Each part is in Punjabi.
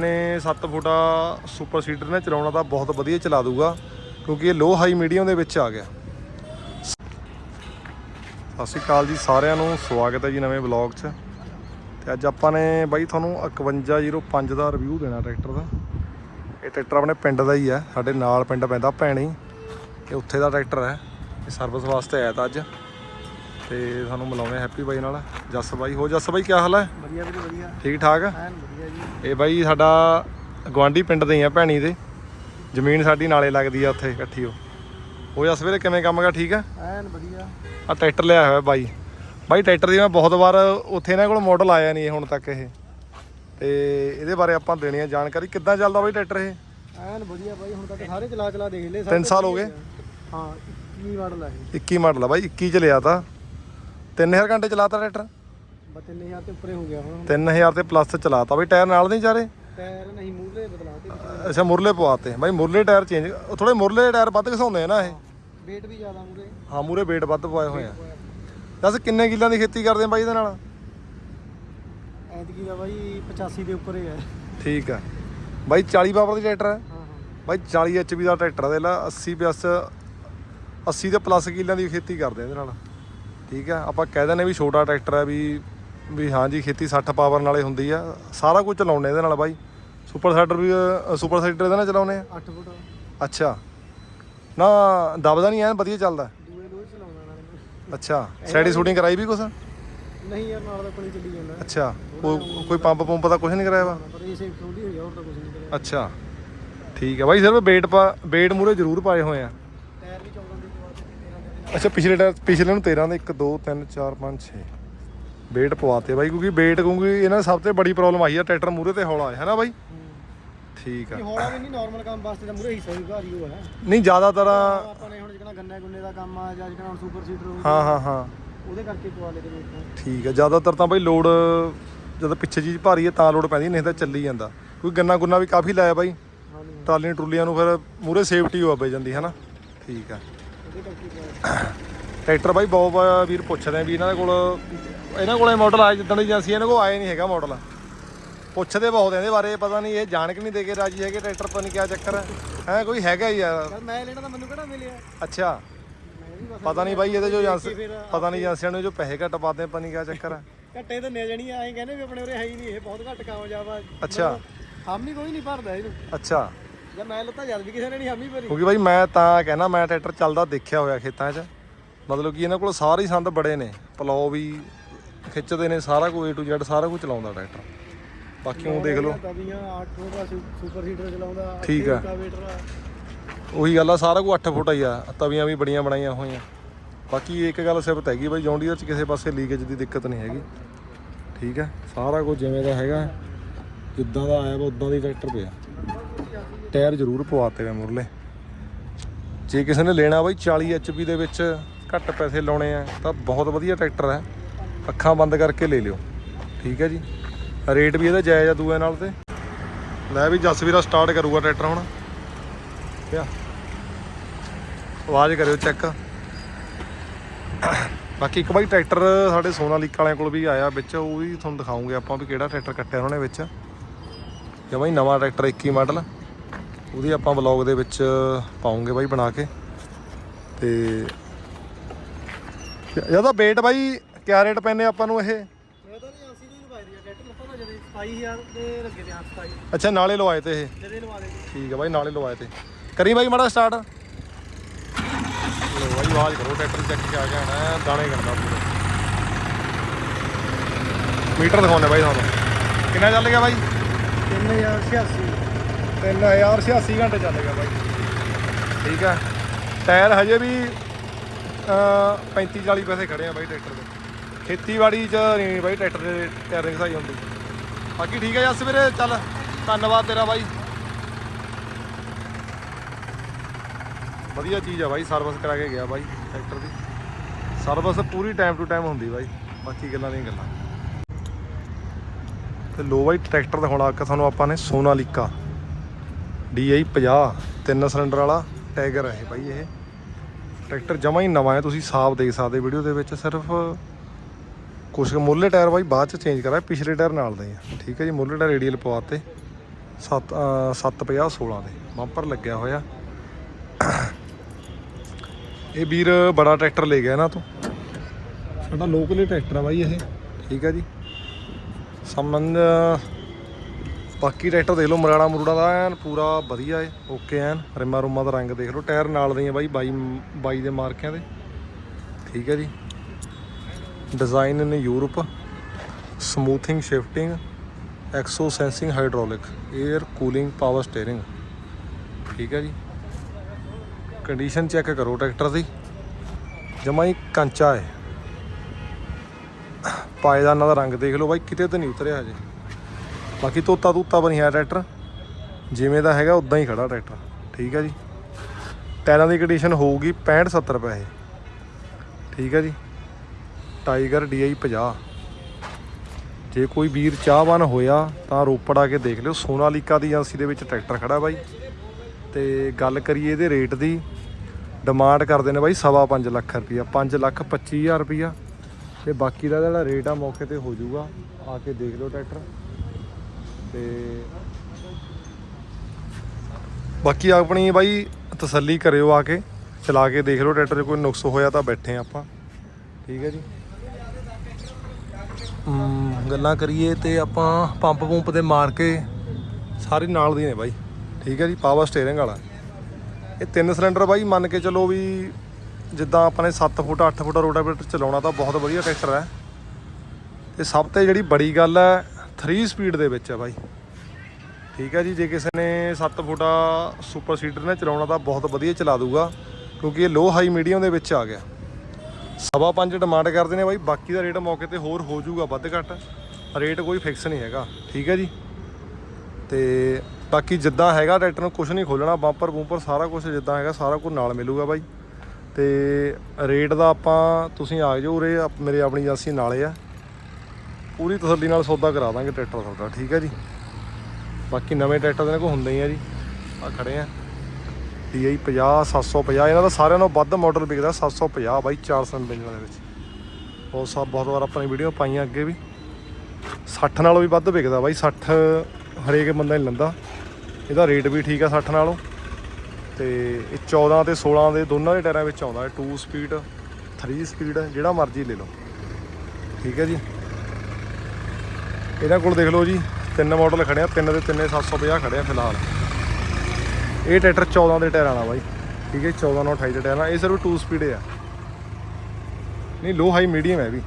ਨੇ 7 ਫੁੱਟਾ ਸੁਪਰ ਸੀਡਰ ਨੇ ਚਲਾਉਣਾ ਤਾਂ ਬਹੁਤ ਵਧੀਆ ਚਲਾ ਦੂਗਾ, ਕਿਉਂਕਿ ਇਹ ਲੋ ਹਾਈ ਮੀਡੀਅਮ ਦੇ ਵਿੱਚ ਆ ਗਿਆ। ਸਤਿ ਸ਼੍ਰੀ ਅਕਾਲ ਜੀ ਸਾਰਿਆਂ ਨੂੰ, ਸਵਾਗਤ ਹੈ ਜੀ ਨਵੇਂ ਵਲੌਗ 'ਚ। ਤੇ ਅੱਜ ਆਪਾਂ ਨੇ ਬਾਈ ਤੁਹਾਨੂੰ 5105 ਦਾ ਰਿਵਿਊ ਦੇਣਾ ਟਰੈਕਟਰ ਦਾ। ਇਹ ਟਰੈਕਟਰ ਆਪਣੇ ਪਿੰਡ ਦਾ ਹੀ ਹੈ, ਸਾਡੇ ਨਾਲ ਪਿੰਡ ਪੈਂਦਾ ਭੈਣੀ। ਇਹ ਉੱਥੇ ਦਾ ਟਰੈਕਟਰ ਹੈ, ਇਹ ਸਰਵਿਸ ਵਾਸਤੇ ਆਇਆ ਤਾਂ ਅੱਜ। ਤੇ ਸਾਨੂੰ ਮਿਲਾਉਂਦੇ ਹੈਪੀ ਬਾਈ ਨਾਲ। ਜੱਸ ਬਾਈ ਹੋ ਜੱਸ ਬਾਈ ਕੀ ਹਾਲ ਹੈ? ਵਧੀਆ ਵੀਰੇ ਵਧੀਆ। ਠੀਕ ਠਾਕ? ਐਨ ਵਧੀਆ ਜੀ। ਇਹ ਬਾਈ ਸਾਡਾ ਗਵਾਂਢੀ ਪਿੰਡ ਦੇ ਹੀ ਆ ਭੈਣੀ ਦੇ। ਜ਼ਮੀਨ ਸਾਡੀ ਨਾਲੇ ਲੱਗਦੀ ਆ ਉੱਥੇ ਇਕੱਠੀ ਉਹ। ਉਹ ਜਸ ਵੀਰੇ ਕਿਵੇਂ ਕੰਮ ਗਾ ਠੀਕ ਆ? ਐਨ ਵਧੀਆ। ਆ ਟਰੈਕਟਰ ਲਿਆ ਹੋਇਆ ਬਾਈ। ਬਾਈ ਟਰੈਕਟਰ ਦੀ ਮੈਂ ਬਹੁਤ ਵਾਰ ਉੱਥੇ ਇਹਨਾਂ ਕੋਲ ਮਾਡਲ ਆਇਆ ਨਹੀਂ ਹੁਣ ਤੱਕ ਇਹ। ਤੇ ਇਹਦੇ ਬਾਰੇ ਆਪਾਂ ਦੇਣੀ ਆ ਜਾਣਕਾਰੀ। ਕਿੱਦਾਂ ਚੱਲਦਾ ਬਾਈ ਟਰੈਕਟਰ ਇਹ? ਐਨ ਵਧੀਆ ਬਾਈ ਹੁਣ ਤੱਕ ਸਾਰੇ ਚਲਾ ਚਲਾ ਦੇਖ ਲਏ ਤਿੰਨ ਸਾਲ ਹੋ ਗਏ? ਹਾਂ 21 ਮਾਡਲ ਹੈ 21 ਮਾਡਲ ਆ ਬਾਈ 21 ਚ ਲਿਆ ਤਾਂ। 3000 ਘੰਟੇ ਚਲਾਤਾ ਟਰੈਕਟਰ? ਬਸ 3000 ਤੇ ਉੱਪਰੇ ਹੋ ਗਿਆ ਹੁਣ। 3000 ਤੇ ਪਲੱਸ ਚਲਾਤਾ। ਬਾਈ ਟਾਇਰ ਨਾਲ ਨਹੀਂ ਚਾਰੇ? ਟਾਇਰ ਨਹੀਂ ਮੂਹਰੇ ਬਦਲਾਤੇ ਪਿਛਲੇ ਅੱਛਾ ਮੁਰਲੇ ਪਵਾਤੇ। ਬਾਈ ਮੁਰਲੇ ਟਾਇਰ ਚੇਂਜ ਥੋੜੇ ਮੁਰਲੇ ਟਾਇਰ ਵੱਧ ਘਸਾਉਂਦੇ ਆ ਨਾ ਇਹ। weight ਵੀ ਜ਼ਿਆਦਾ ਮੂਹਰੇ ਹਾਂ ਮੂਰੇ weight ਵੱਧ ਪਵਾਏ ਹੋਏ ਆ। ਦੱਸ ਕਿੰਨੇ ਕਿੱਲਿਆਂ ਦੀ ਖੇਤੀ ਕਰਦੇ ਆ ਬਾਈ ਇਹਦੇ ਨਾਲ? ਐਤਕੀ ਦਾ ਬਾਈ 85 ਦੇ ਉੱਪਰ ਹੀ ਹੈ। ਠੀਕ ਆ। ਬਾਈ 40 ਪਾਵਰ ਦੀ ਟਰੈਕਟਰ ਹੈ ਹਾਂ ਹਾਂ। ਬਾਈ 40 ਐਚਪੀ ਦਾ ਟਰੈਕਟਰ ਦੇ ਲਾ 80 ਪਲੱਸ 80 ਦੇ ਪਲੱਸ ਕਿੱਲਿਆਂ ਦੀ ਖੇਤੀ ਕਰਦੇ ਆ ਇਹਦੇ ਨਾਲ। ਠੀਕ ਆ ਆਪਾਂ ਕਹਿ ਦਿੰਦੇ ਵੀ ਛੋਟਾ ਟਰੈਕਟਰ ਹੈ ਵੀ ਵੀ ਹਾਂ ਜੀ ਖੇਤੀ 60 ਪਾਵਰ ਨਾਲੇ ਹੁੰਦੀ ਆ। ਸਾਰਾ ਕੁਝ ਚਲਾਉਣੇ ਇਹਦੇ ਨਾਲ ਬਾਈ। ਸੁਪਰ ਸਾਈਡਰ ਵੀ ਸੁਪਰ ਸਾਈਡਰ ਇਹਦੇ ਨਾਲ ਚਲਾਉਣੇ ਆ? 8 ਫੁੱਟ। ਅੱਛਾ। ਨਾ ਦਬਦਾ ਨਹੀਂ ਐਨ ਵਧੀਆ ਚੱਲਦਾ। ਦੂਏ ਲੋਹ ਚਲਾਉਣਾ ਨਾਲ ਅੱਛਾ ਸੈਡੀ ਸ਼ੂਟਿੰਗ ਕਰਾਈ ਵੀ ਕੁਛ? ਨਹੀਂ ਯਾਰ ਨਾਲ ਦਾ ਪਾਣੀ ਚੱਲੀ ਜਾਂਦਾ। ਅੱਛਾ ਕੋਈ ਕੋਈ ਪੰਪ ਪੰਪ ਦਾ ਕੁਝ ਨਹੀਂ ਕਰਾਇਆ ਵਾ? ਪਰ ਇਹ ਸੇਫ ਥੋੜੀ ਹੋਈ ਆ ਹੋਰ ਤਾਂ ਕੁਝ ਨਹੀਂ ਕਰਿਆ ਅੱਛਾ। ਠੀਕ ਹੈ ਬਾਈ ਸਿਰਫ ਵੇਟ ਪਾ ਵੇਟ ਮੂਰੇ ਜ਼ਰੂਰ ਪਾਏ ਹੋਏ ਆ ਟਾਇਰ ਵੀ 14 ਦੀ ਜਵਾਬ 13 ਦੇ ਅੱਛਾ ਪਿਛਲੇ ਟਾਇਰ ਪਿਛਲੇ ਨੂੰ 13 ਦੇ 1 2 3 4 5 6 ਵੇਟ ਪਵਾਤੇ ਬਾਈ ਕਿਉਂਕਿ ਵੇਟ ਕਿਉਂਕਿ ਇਹਨਾਂ ਦੀ ਸਭ ਤੋਂ ਬੜੀ ਪ੍ਰੋਬਲਮ ਆਈ ਆ ਟਰੈਕਟਰ ਮੂਰੇ ਤੇ ਹੌਲਾ ਹੈ ਨਾ ਬਾਈ? ਠੀਕ ਆ। ਇਹ ਹੌਲਾ ਵੀ ਨਹੀਂ ਨਾਰਮਲ ਕੰਮ ਵਾਸਤੇ ਤਾਂ ਮੂਰੇ ਹਿੱਸਾ ਵੀ ਭਾਰੀ ਹੋ ਹੈ। ਨਹੀਂ ਜ਼ਿਆਦਾਤਰ ਆਪਾਂ ਨੇ ਹੁਣ ਜਿਹੜਾ ਗੰਨੇ ਗੁੰਨੇ ਦਾ ਕੰਮ ਆ ਜਾਂ ਜਿਹੜਾ ਹੁਣ ਸੁਪਰ ਸੀਡਰ ਹੋ ਹਾਂ ਹਾਂ ਹਾਂ। ਉਹਦੇ ਕਰਕੇ ਪਵਾ ਲਏ ਵੇਟ ਠੀਕ ਹੈ ਜ਼ਿਆਦਾਤਰ ਤਾਂ ਬਾਈ ਲੋਡ ਜਦੋਂ ਪਿੱਛੇ ਚੀਜ਼ ਭਾਰੀ ਹੈ ਤਾਂ ਲੋਡ ਪੈਂਦੀ ਨਹੀਂ ਤਾਂ ਚੱਲੀ ਜਾਂਦਾ। ਕੋਈ ਗੰਨਾ ਗੁੰਨਾ ਵੀ ਕਾਫੀ ਲਾਇਆ ਬਾਈ ਟਰਾਲੀਆਂ ਟਰੂਲੀਆਂ ਨੂੰ ਫਿਰ ਮੂਰੇ ਸੇਫਟੀ ਹੋ ਪਈ ਜਾਂਦੀ ਹੈ ਨਾ? ਠੀਕ ਆ। ਟਰੈਕਟਰ ਬਾਈ ਬਹੁਤ ਵਾਰ ਪੁੱਛਦੇ ਆ ਵੀ ਇਹਨਾਂ ਦੇ ਕੋਲ ਇਹਨਾਂ ਕੋਲੇ ਮਾਡਲ ਆਇਆ ਜਿੱਦਣ ਦੀ ਏਜੰਸੀ ਇਹਨਾਂ ਕੋਲ ਆਏ ਨਹੀਂ ਹੈਗਾ ਮਾਡਲ ਪੁੱਛਦੇ ਬਹੁਤ ਇਹਦੇ ਬਾਰੇ ਪਤਾ ਨਹੀਂ ਇਹ ਜਾਣ ਕੇ ਨਹੀਂ ਦੇ ਕੇ ਰਾਜੀ ਹੈਗੇ ਟਰੈਕਟਰ ਨਹੀਂ ਕਿਆ ਚੱਕਰ ਹੈ ਕੋਈ ਹੈਗਾ ਹੀ ਯਾਰ ਮੈਂ ਲੈਣਾ ਤਾਂ ਮੈਨੂੰ ਕਿਹੜਾ ਮਿਲਿਆ? ਅੱਛਾ। ਪਤਾ ਨਹੀਂ ਬਾਈ ਇਹਦੇ ਜੋ ਪਤਾ ਨਹੀਂ ਏਜੰਸੀਆਂ ਨੂੰ ਜੋ ਪੈਸੇ ਘੱਟ ਪਾਦੇ ਪਤਾ ਨਹੀਂ ਕਿਆ ਚੱਕਰ ਹੈ ਘੱਟੇ ਤਾਂ ਨੇ ਜਣੀ ਐਂ ਕਹਿੰਦੇ ਵੀ ਆਪਣੇ ਉਰੇ ਹੈ ਹੀ ਨਹੀਂ ਇਹ ਬਹੁਤ ਘੱਟ ਕਾਮਯਾਬ ਆ ਅੱਛਾ। ਹਾਮੀ ਕੋਈ ਨਹੀਂ ਭਰਦਾ ਇਹਨੂੰ। ਅੱਛਾ। ਜਾਂ ਮੈਂ ਲੱਤਾ ਜਦ ਵੀ ਕਿਸੇ ਨੇ ਨਹੀਂ ਹਾਮੀ ਭਰੀ। ਕਿਉਂਕਿ ਬਾਈ ਮੈਂ ਤਾਂ ਕਹਿਣਾ ਮੈਂ ਟਰੈਕਟਰ ਚੱਲਦਾ ਦੇਖਿਆ ਹੋਇਆ ਖੇਤਾਂ 'ਚ। ਮਤਲਬ ਕਿ ਇਹਨਾਂ ਕੋਲ ਸਾਰੇ ਹੀ ਸੰਦ ਬੜੇ ਨੇ। ਪਲਾਓ ਵੀ ਖਿੱਚਦੇ ਨੇ ਸਾਰਾ ਕੁਝ A to Z ਸਾਰਾ ਕੁਝ ਚਲਾਉਂਦਾ ਟਰੈਕਟਰ। ਬਾਕੀ ਉਹ ਦੇਖ ਲਓ। ਤਵੀਆਂ 8 ਦਾ ਸੁਪਰ ਸੀਡਰ ਚਲਾਉਂਦਾ ਠੀਕ ਆ। ਉਹੀ ਗੱਲ ਆ ਸਾਰਾ ਕੁਝ 8 ਫੁੱਟ ਹੀ ਆ। ਤਵੀਆਂ ਵੀ ਬੜੀਆਂ ਬਣਾਈਆਂ ਹੋਈਆਂ। ਬਾਕੀ ਇੱਕ ਗੱਲ ਸਿਫਤ ਹੈਗੀ ਬਾਈ ਜੌਂਡੀਅਰ ਚ ਕਿਸੇ ਪਾਸੇ ਲੀਕੇਜ ਦੀ ਦਿੱਕਤ ਨਹੀਂ ਹੈਗੀ। ਠੀਕ ਹੈ ਸਾਰਾ ਕੁਝ ਜਿਵੇਂ ਦਾ ਹੈਗਾ। ਜਿੱਦਾਂ ਦਾ ਆਇਆ ਵਾ ਉਦਾਂ ਦੀ ਟਰੈਕਟਰ ਪਿਆ। ਟਾਇਰ ਜ਼ਰੂਰ ਪਵਾਤੇ ਵੇ ਮੁਰਲੇ। ਜੇ ਕਿਸੇ ਨੇ ਲੈਣਾ ਬਾਈ 40 ਐਚਪੀ ਦੇ ਵਿੱਚ ਘੱਟ ਪੈਸੇ ਲਾਉਣੇ ਆ, ਤਾਂ ਬਹੁਤ ਵਧੀਆ ਟਰੈਕਟਰ ਹੈ। ਅੱਖਾਂ ਬੰਦ ਕਰਕੇ ਲੈ ਲਿਓ। ਠੀਕ ਹੈ ਜੀ। ਰੇਟ ਵੀ ਇਹਦਾ ਜਾਇਜ਼ ਆ ਦੂਏ ਨਾਲ ਤੇ। ਲੈ ਵੀ ਜਸਵੀਰਾ ਸਟਾਰਟ ਕਰੂਗਾ ਟਰੈਕਟਰ ਹੁਣ। ਕਿਆ? ਆਵਾਜ਼ ਕਰਿਓ ਚੈੱਕ ਬਾਕੀ ਇੱਕ ਬਾਈ ਟਰੈਕਟਰ ਸਾਡੇ ਸੋਨਾਲੀਕਾ ਵਾਲਿਆਂ ਕੋਲ ਵੀ ਆਇਆ ਵਿੱਚ, ਉਹ ਵੀ ਤੁਹਾਨੂੰ ਦਿਖਾਉਂਗੇ ਆਪਾਂ ਵੀ ਕਿਹੜਾ ਟਰੈਕਟਰ ਕੱਟਿਆ ਉਹਨਾਂ ਨੇ ਵਿੱਚ। ਜਮਾਂ ਹੀ ਨਵਾਂ ਟਰੈਕਟਰ 21 ਮਾਡਲ। ਉਹਦੀ ਆਪਾਂ ਵਲੌਗ ਦੇ ਵਿੱਚ ਪਾਉਂਗੇ ਬਾਈ ਬਣਾ ਕੇ। ਤੇ ਇਹਦਾ weight ਬਾਈ ਕਿਆ ਰੇਟ ਪੈਨੇ ਆਪਾਂ ਨੂੰ ਇਹ? ਮੈਂ ਤਾਂ ਨਹੀਂ ਆਂਸੀ ਨੂੰ ਲਵਾਈ ਦਿਆ ਟਰੈਕਟਰ ਲੱਤਾ ਨਾ ਜਦੇ 27000 ਦੇ ਲੱਗੇ ਤੇ 27 ਅੱਛਾ ਨਾਲੇ ਲਵਾਏ ਤੇ ਇਹ। ਠੀਕ ਹੈ ਬਾਈ ਨਾਲੇ ਲਵਾਏ ਤੇ। ਕਰੀ ਬਾਈ ਮਾੜਾ ਸਟਾਰਟ ਲੋ ਬਾਈ ਆਵਾਜ਼ ਕਰੋ ਟਰੈਕਟਰ ਚੈੱਕ ਕੇ ਆ ਗਿਆ ਨਾ ਦਾਣੇ ਕਰਦਾ ਪੂਰੇ। ਮੀਟਰ ਦਿਖਾਉਂਦੇ ਬਾਈ ਤੁਹਾਨੂੰ। ਕਿੰਨਾ ਚੱਲ ਗਿਆ ਬਾਈ? 3086 3086 ਘੰਟੇ ਚੱਲ ਗਿਆ ਬਾਈ। ਠੀਕ ਆ? ਟਾਇਰ ਹਜੇ ਵੀ 35 40 ਪੈਸੇ ਖੜੇ ਆ ਬਾਈ ਟਰੈਕਟਰ ਦੇ। ਖੇਤੀਬਾੜੀ 'ਚ ਨਹੀਂ ਬਾਈ, ਟਰੈਕਟਰ ਦੇ ਟਾਇਰ ਦੀ ਸਹਾਈ ਹੁੰਦੀ। ਬਾਕੀ ਠੀਕ ਹੈ ਜੱਸ ਵੀਰੇ, ਚੱਲ, ਧੰਨਵਾਦ ਤੇਰਾ ਬਾਈ। ਵਧੀਆ ਚੀਜ਼ ਆ ਬਾਈ ਸਰਵਿਸ ਕਰਾ ਕੇ ਗਿਆ ਬਾਈ ਟਰੈਕਟਰ ਦੀ। ਸਰਵਿਸ ਪੂਰੀ ਟਾਈਮ ਟੂ ਟਾਈਮ ਹੁੰਦੀ ਬਾਈ, ਬਾਕੀ ਗੱਲਾਂ ਨਹੀਂ ਗੱਲਾਂ। ਤੇ ਲੋ ਬਾਈ, ਟਰੈਕਟਰ ਦਿਖਾਉਣਾ ਇੱਕ ਤੁਹਾਨੂੰ ਆਪਾਂ ਨੇ ਸੋਨਾਲੀਕਾ। DI 50 ਤਿੰਨ ਸਿਲੰਡਰ ਵਾਲਾ ਟਾਈਗਰ ਹੈ ਇਹ ਬਾਈ ਇਹ। ਟਰੈਕਟਰ ਜਮਾ ਹੀ ਨਵਾਂ ਹੈ, ਤੁਸੀਂ ਸਾਫ਼ ਦੇਖ ਸਕਦੇ ਵੀਡੀਓ ਦੇ ਵਿੱਚ, ਸਿਰਫ ਕੁਛ ਮੁੱਲੇ ਟਾਇਰ ਬਾਈ ਬਾਅਦ ਚ ਚੇਂਜ ਕਰਾਇਆ ਪਿਛਲੇ ਟਾਇਰ ਨਾਲ ਦੇ ਆ। ਠੀਕ ਹੈ ਜੀ, ਮੁੱਲੇ ਟਾਇਰ ਰੇਡੀਅਲ ਪਵਾਤੇ 7 750 16 ਦੇ ਬੰਪਰ ਲੱਗਿਆ ਹੋਇਆ। ਇਹ ਵੀਰ ਬੜਾ ਟਰੈਕਟਰ ਲੈ ਗਿਆ ਇਹਨਾਂ ਤੋਂ। ਸਾਡਾ ਲੋਕਲ ਹੀ ਟਰੈਕਟਰ ਆ ਬਾਈ ਇਹ। ਠੀਕ ਹੈ ਜੀ। ਸੰਬੰਧ ਬਾਕੀ ਟਰੈਕਟਰ ਦੇਖ ਲਓ, ਮਰਾੜਾ ਮਰੂੜਾ ਦਾ ਐਨ ਪੂਰਾ ਵਧੀਆ ਏ, ਓਕੇ ਐਨ, ਰਿਮਾ ਰੁਮਾ ਦਾ ਰੰਗ ਦੇਖ ਲਓ, ਟਾਇਰ ਨਾਲ ਦੇ ਆ ਬਾਈ 22 22 ਦੇ ਮਾਰਕਿਆਂ ਦੇ। ਠੀਕ ਹੈ ਜੀ। Design in Europe, smoothing, shifting, exo sensing, hydraulic air cooling, power steering. ਠੀਕ ਹੈ ਜੀ। ਕੰਡੀਸ਼ਨ ਚੈੱਕ ਕਰੋ ਟਰੈਕਟਰ ਦੀ। ਜਮਾ ਹੀ ਕਾਂਚਾ ਹੈ ਪਾਇਦਾਨਾਂ ਦਾ ਰੰਗ ਦੇਖ ਲਓ ਬਾਈ, ਕਿਤੇ ਤੇ ਨਹੀਂ ਉਤਰਿਆ ਹਜੇ। ਬਾਕੀ ਤੋਤਾ ਤੂਤਾ ਬਣੀ ਹੈ ਟਰੈਕਟਰ। ਜਿਵੇਂ ਦਾ ਹੈਗਾ ਉਦਾਂ ਹੀ ਖੜਾ ਟਰੈਕਟਰ। ਠੀਕ ਹੈ ਜੀ? ਟਾਇਰਾਂ ਦੀ ਕੰਡੀਸ਼ਨ ਹੋਊਗੀ 65 70 ਰੁਪਏ ਠੀਕ ਹੈ ਜੀ? ਟਾਈਗਰ DI 50 ਜੇ ਕੋਈ ਵੀਰ ਚਾਹਵਾਨ ਹੋਇਆ ਤਾਂ ਰੋਪੜ ਆ ਕੇ ਦੇਖ ਲਿਓ। ਸੋਨਾਲੀਕਾ ਦੀ ਏਜੰਸੀ ਦੇ ਵਿੱਚ ਟਰੈਕਟਰ ਖੜਾ ਬਾਈ। ਤੇ ਗੱਲ ਕਰੀਏ ਇਹਦੇ ਰੇਟ ਦੀ ਡਿਮਾਂਡ ਕਰਦੇ ਨੇ ਬਾਈ ਸਵਾ ਪੰਜ ਲੱਖ ਰੁਪਈਆ। 5 ਲੱਖ 25000 ਰੁਪਈਆ। ਤੇ ਬਾਕੀ ਦਾ ਜਿਹੜਾ ਰੇਟ ਆ ਮੌਕੇ ਤੇ ਹੋ ਜਾਊਗਾ। ਆ ਕੇ ਦੇਖ ਲਿਓ ਟਰੈਕਟਰ। ਤੇ ਬਾਕੀ ਆਪਣੀ ਬਾਈ ਤਸੱਲੀ ਕਰਿਓ ਆ ਕੇ, ਚਲਾ ਕੇ ਦੇਖ ਲਓ, ਟਰੈਕਟਰ 'ਚ ਕੋਈ ਨੁਕਸ ਹੋਇਆ ਤਾਂ ਬੈਠੇ ਆਪਾਂ। ਠੀਕ ਹੈ ਜੀ। ਗੱਲਾਂ ਕਰੀਏ ਤੇ ਆਪਾਂ ਪੰਪ ਪੰਪ ਤੇ ਮਾਰ ਕੇ ਸਾਰੇ ਨਾਲ ਦੀ ਨੇ ਬਾਈ। ਠੀਕ ਹੈ ਜੀ ਪਾਵਰ ਸਟੀਅਰਿੰਗ ਵਾਲਾ। ਇਹ ਤਿੰਨ ਸਿਲੰਡਰ ਬਾਈ, ਮੰਨ ਕੇ ਚੱਲੋ ਵੀ ਜਿੱਦਾਂ ਆਪਾਂ ਨੇ 7 ਫੁੱਟ 8 ਫੁੱਟ ਰੋਟਾਵੇਟਰ ਚਲਾਉਣਾ ਤਾਂ ਬਹੁਤ ਵਧੀਆ ਟਰੈਕਟਰ ਹੈ। ਤੇ ਸਭ ਤੋਂ ਜਿਹੜੀ ਬੜੀ ਗੱਲ ਹੈ 3 ਸਪੀਡ ਦੇ ਵਿੱਚ ਆ ਬਾਈ। ਠੀਕ ਹੈ ਜੀ, ਜੇ ਕਿਸੇ ਨੇ 7 ਫੁੱਟਾ ਸੁਪਰ ਸੀਡਰ ਨੇ ਚਲਾਉਣਾ ਤਾਂ ਬਹੁਤ ਵਧੀਆ ਚਲਾ ਦੂਗਾ, ਕਿਉਂਕਿ ਇਹ ਲੋ ਹਾਈ ਮੀਡੀਅਮ ਦੇ ਵਿੱਚ ਆ ਗਿਆ। ਸਵਾ ਪੰਜ ਡਿਮਾਂਡ ਕਰਦੇ ਨੇ ਬਾਈ, ਬਾਕੀ ਦਾ ਰੇਟ ਮੌਕੇ ਤੇ ਹੋਰ ਹੋ ਜਾਊਗਾ ਵੱਧ ਘੱਟ ਰੇਟ ਕੋਈ ਫਿਕਸ ਨਹੀਂ ਹੈਗਾ। ਠੀਕ ਹੈ ਜੀ। ਤੇ ਬਾਕੀ ਜਿੱਦਾਂ ਹੈਗਾ ਟਰੈਕਟਰ ਨੂੰ ਕੁਝ ਨਹੀਂ ਖੋਲਣਾ ਬੰਪਰ ਬੂੰਪਰ ਸਾਰਾ ਕੁਝ ਜਿੱਦਾਂ ਹੈਗਾ, ਸਾਰਾ ਕੁਝ ਨਾਲ ਮਿਲੂਗਾ ਬਾਈ। ਤੇ ਰੇਟ ਦਾ ਆਪਾਂ, ਤੁਸੀਂ ਆ ਜਾਓ ਉਰੇ, ਆਪ- ਮੇਰੇ ਆਪਣੀ ਏਜੰਸੀ ਨਾਲੇ ਆ। ਪੂਰੀ ਤਸੱਲੀ ਨਾਲ ਸੌਦਾ ਕਰਾ ਦਾਂਗੇ ਟਰੈਕਟਰ ਤੁਹਾਡਾ ਠੀਕ ਹੈ ਜੀ? ਬਾਕੀ ਨਵੇਂ ਟਰੈਕਟਰ ਦੇ ਕੋਲ ਹੁੰਦੇ ਹੀ ਆ ਜੀ। ਆ ਖੜੇ ਆ। DI 50 750 ਇਹਨਾਂ ਦਾ ਸਾਰਿਆਂ ਨਾਲੋਂ ਵੱਧ ਮਾਡਲ ਵਿਕਦਾ 750 ਬਾਈ 400 ਇੰਜਨ ਦੇ ਵਿੱਚ। ਬਹੁਤ ਸਭ ਬਹੁਤ ਵਾਰ ਆਪਾਂ ਨੇ ਵੀਡੀਓ ਪਾਈਆਂ ਅੱਗੇ ਵੀ। 60 ਨਾਲੋਂ ਵੀ ਵੱਧ ਵਿਕਦਾ ਬਾਈ 60 ਹਰੇਕ ਬੰਦਾ ਹੀ ਲੈਂਦਾ। ਇਹਦਾ ਰੇਟ ਵੀ ਠੀਕ ਆ 60 ਨਾਲੋਂ। ਤੇ ਇਹ 14 ਤੇ 16 ਦੇ ਦੋਨਾਂ ਦੇ ਟਾਇਰਾਂ ਵਿੱਚ ਆਉਂਦਾ ਹੈ 2 ਸਪੀਡ 3 ਸਪੀਡ ਜਿਹੜਾ ਮਰਜ਼ੀ ਲੈ ਲਓ। ਠੀਕ ਹੈ ਜੀ? ਇਹਨਾਂ ਕੋਲ ਦੇਖ ਲਓ ਜੀ, ਤਿੰਨ ਮਾਡਲ ਖੜੇ ਆ, ਤਿੰਨ ਦੇ ਤਿੰਨੇ 750 ਖੜੇ ਆ ਫਿਲਹਾਲ। ਇਹ ਟਰੈਕਟਰ 14 ਦੇ ਟਾਇਰਾਂ ਵਾਲਾ ਬਾਈ, ਠੀਕ ਹੈ 14 ਨਾਲ 28 ਦੇ ਟਾਇਰਾਂ, ਇਹ ਸਿਰਫ 2 ਸਪੀਡ ਆ। ਨਹੀਂ ਲੋ ਹਾਈ ਮੀਡੀਅਮ ਹੈ ਵੀ।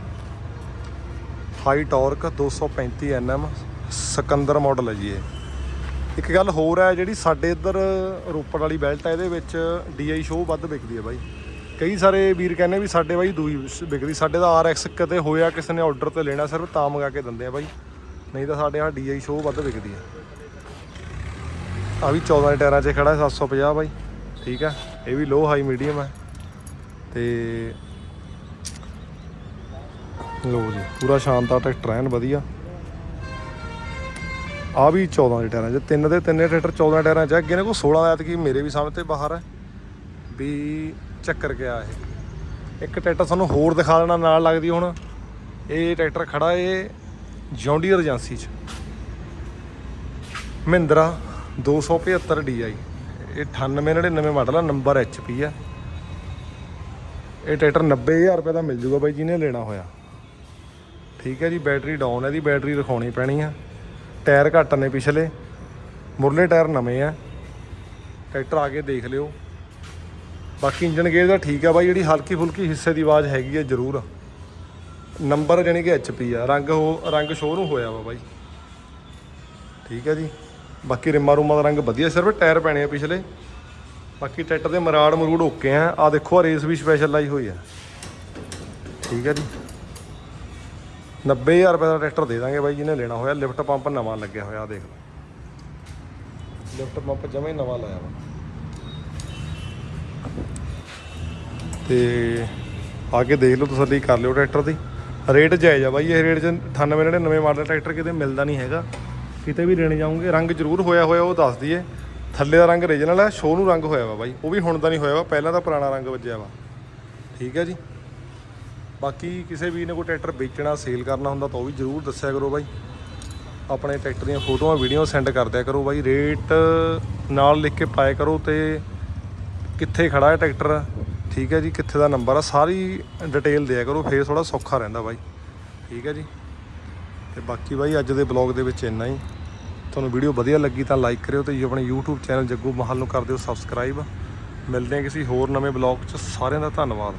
High torque 235 NM Sikandar model ਹੈ ਜੀ ਇਹ। ਇੱਕ ਗੱਲ ਹੋਰ ਹੈ, ਜਿਹੜੀ ਸਾਡੇ ਇੱਧਰ ਰੋਪੜ ਵਾਲੀ ਬੈਲਟ ਹੈ, ਇਹਦੇ ਵਿੱਚ DI ਸ਼ੋ ਵੱਧ ਵਿਕਦੀ ਹੈ ਬਾਈ। ਕਈ ਸਾਰੇ ਵੀਰ ਕਹਿੰਦੇ ਵੀ ਸਾਡੇ ਬਾਈ ਦੂਈ ਵਿਕਦੀ, ਸਾਡੇ ਦਾ RX ਕਿਤੇ ਹੋਇਆ, ਕਿਸੇ ਨੇ ਆਰਡਰ ਤੇ ਲੈਣਾ, ਸਿਰਫ ਤਾਂ ਮੰਗਾ ਕੇ ਦਿੰਦੇ ਆ ਬਾਈ। ਨਹੀਂ ਤਾਂ ਸਾਡੇ ਆ DI ਸ਼ੋਅ ਵੱਧ ਵਿਕਦੀ ਹੈ ਆ ਵੀ 14 ਦੇ ਟਾਇਰਾਂ 'ਚ ਖੜਾ ਹੈ 750 ਬਾਈ। ਠੀਕ ਹੈ ਇਹ ਵੀ ਲੋ ਹਾਈ ਮੀਡੀਅਮ ਹੈ ਤੇ ਲੋ ਜੀ, ਪੂਰਾ ਸ਼ਾਨਦਾਰ ਟਰੈਕਟਰ ਐਨ ਵਧੀਆ। ਆ ਵੀ 14 ਦੇ ਟਾਇਰਾਂ 'ਚ, ਤਿੰਨ ਦੇ ਤਿੰਨੇ ਟਰੈਕਟਰ 14 ਟਾਇਰਾਂ 'ਚ ਅੱਗੇ ਨੇ ਕੋ 16 ਆਇਆ ਕਿ ਮੇਰੇ ਵੀ ਸਮਝ ਤੇ ਬਾਹਰ ਹੈ ਵੀ ਚੱਕਰ ਗਿਆ ਇਹ। ਇੱਕ ਟਰੈਕਟਰ ਤੁਹਾਨੂੰ ਹੋਰ ਦਿਖਾ ਦੇਣਾ, ਨਾਲ ਲੱਗਦੀ ਹੁਣ। ਇਹ ਟਰੈਕਟਰ ਖੜਾ ਇਹ ਜੌਂਡੀਅਰ ਏਜੰਸੀ 'ਚ। ਮਹਿੰਦਰਾ 275 DI ਇਹ 9899 ਮਾਡਲ ਆ, ਨੰਬਰ HP ਆ। ਇਹ ਟਰੈਕਟਰ 90000 ਰੁਪਏ ਦਾ ਮਿਲ ਜੂਗਾ ਬਾਈ ਜਿਹਨੇ ਲੈਣਾ ਹੋਇਆ। ਠੀਕ ਹੈ ਜੀ, ਬੈਟਰੀ ਡਾਊਨ ਹੈ ਦੀ ਬੈਟਰੀ ਰਖਾਉਣੀ ਪੈਣੀ ਆ। ਟਾਇਰ ਘੱਟ ਨੇ ਪਿਛਲੇ। ਮੁਰਲੇ ਟਾਇਰ ਨਵੇਂ ਆ। ਟਰੈਕਟਰ ਆ ਕੇ ਦੇਖ ਲਿਓ। ਬਾਕੀ ਇੰਜਨ ਗੇਅਰ ਦਾ ਠੀਕ ਆ ਬਾਈ, ਜਿਹੜੀ ਹਲਕੀ ਫੁਲਕੀ ਹਿੱਸੇ ਦੀ ਆਵਾਜ਼ ਹੈਗੀ ਹੈ ਜ਼ਰੂਰ। ਨੰਬਰ ਜਾਣੀ ਕਿ HP ਆ, ਰੰਗ ਹੋ, ਰੰਗ ਸ਼ੋਅ ਨੂੰ ਹੋਇਆ ਵਾ ਬਾਈ। ਠੀਕ ਹੈ ਜੀ। ਬਾਕੀ ਰਿਮਾ ਰੂਮਾ ਦਾ ਰੰਗ ਵਧੀਆ, ਸਿਰਫ ਟਾਇਰ ਪੈਣੇ ਆ ਪਿਛਲੇ। ਬਾਕੀ ਟਰੈਕਟਰ ਦੇ ਮਰਾੜ ਮਰੂੜ ਓਕੇ ਆ। ਆ ਦੇਖੋ ਆ ਰੇਸ ਵੀ ਸਪੈਸ਼ਲ ਲਾਈ ਹੋਈ ਆ। ਠੀਕ ਹੈ ਜੀ। 90000 ਰੁਪਏ ਦਾ ਟਰੈਕਟਰ ਦੇ ਦਾਂਗੇ ਬਾਈ, ਜਿਹਨੇ ਲੈਣਾ ਹੋਇਆ। ਲਿਫਟ ਪੰਪ ਨਵਾਂ ਲੱਗਿਆ ਹੋਇਆ ਆ ਦੇਖ ਲਓ। ਲਿਫਟ ਪੰਪ ਜਮਾ ਨਵਾਂ ਲਾਇਆ ਵਾ। ਤੇ ਆ ਕੇ ਦੇਖ ਲਓ, ਤਸੱਲੀ ਕਰ ਲਿਓ ਟਰੈਕਟਰ ਦੀ। ਰੇਟ ਜਾਇਜ਼ ਆ ਬਾਈ, ਇਹ ਰੇਟ 'ਚ 98 99 ਮਾਡਲ ਟਰੈਕਟਰ ਕਿਤੇ ਮਿਲਦਾ ਨਹੀਂ ਹੈਗਾ। ਕਿਤੇ ਵੀ ਲੈਣੇ ਜਾਓਗੇ, ਰੰਗ ਜ਼ਰੂਰ ਹੋਇਆ ਹੋਇਆ, ਉਹ ਦੱਸ ਦਈਏ। ਥੱਲੇ ਦਾ ਰੰਗ ਓਰੀਜਨਲ ਹੈ ਸ਼ੋਅ ਨੂੰ ਰੰਗ ਹੋਇਆ ਵਾ ਬਾਈ, ਉਹ ਵੀ ਹੁਣ ਦਾ ਨਹੀਂ ਹੋਇਆ ਵਾ, ਪਹਿਲਾਂ ਤਾਂ ਪੁਰਾਣਾ ਰੰਗ ਵੱਜਿਆ ਵਾ। ਠੀਕ ਹੈ ਜੀ। ਬਾਕੀ ਕਿਸੇ ਵੀ ਨੇ ਕੋਈ ਟਰੈਕਟਰ ਵੇਚਣਾ ਸੇਲ ਕਰਨਾ ਹੁੰਦਾ ਤਾਂ ਉਹ ਵੀ ਜ਼ਰੂਰ ਦੱਸਿਆ ਕਰੋ ਬਾਈ। ਆਪਣੇ ਟਰੈਕਟਰ ਦੀਆਂ ਫੋਟੋਆਂ, ਵੀਡੀਓ ਸੈਂਡ ਕਰ ਦਿਆ ਕਰੋ ਬਾਈ। ਰੇਟ ਨਾਲ ਲਿਖ ਕੇ ਪਾਇਆ ਕਰੋ ਤੇ ਕਿੱਥੇ ਖੜਾ ਹੈ ਟਰੈਕਟਰ? ਠੀਕ ਹੈ ਜੀ, ਕਿੱਥੇ ਦਾ ਨੰਬਰ ਆ, ਸਾਰੀ ਡਿਟੇਲ ਦਿਆ ਕਰੋ, ਫੇਰ ਥੋੜਾ ਸੌਖਾ ਰਹਿੰਦਾ ਬਾਈ। ਠੀਕ ਹੈ ਜੀ। ਤੇ ਬਾਕੀ ਬਾਈ, ਅੱਜ ਦੇ ਬਲੌਗ ਦੇ ਵਿੱਚ ਇੰਨਾ ਹੀ। ਤੁਹਾਨੂੰ ਵੀਡੀਓ ਵਧੀਆ ਲੱਗੀ ਤਾਂ ਲਾਈਕ ਕਰਿਓ ਤੇ ਆਪਣੇ YouTube ਚੈਨਲ ਜੱਗੂ ਮਹਲ ਨੂੰ ਕਰ ਦਿਓ ਸਬਸਕ੍ਰਾਈਬ ਮਿਲਦੇ ਹਾਂ ਕਿਸੇ ਹੋਰ ਨਵੇਂ ਬਲੌਗ 'ਚ। ਸਾਰਿਆਂ ਦਾ ਧੰਨਵਾਦ।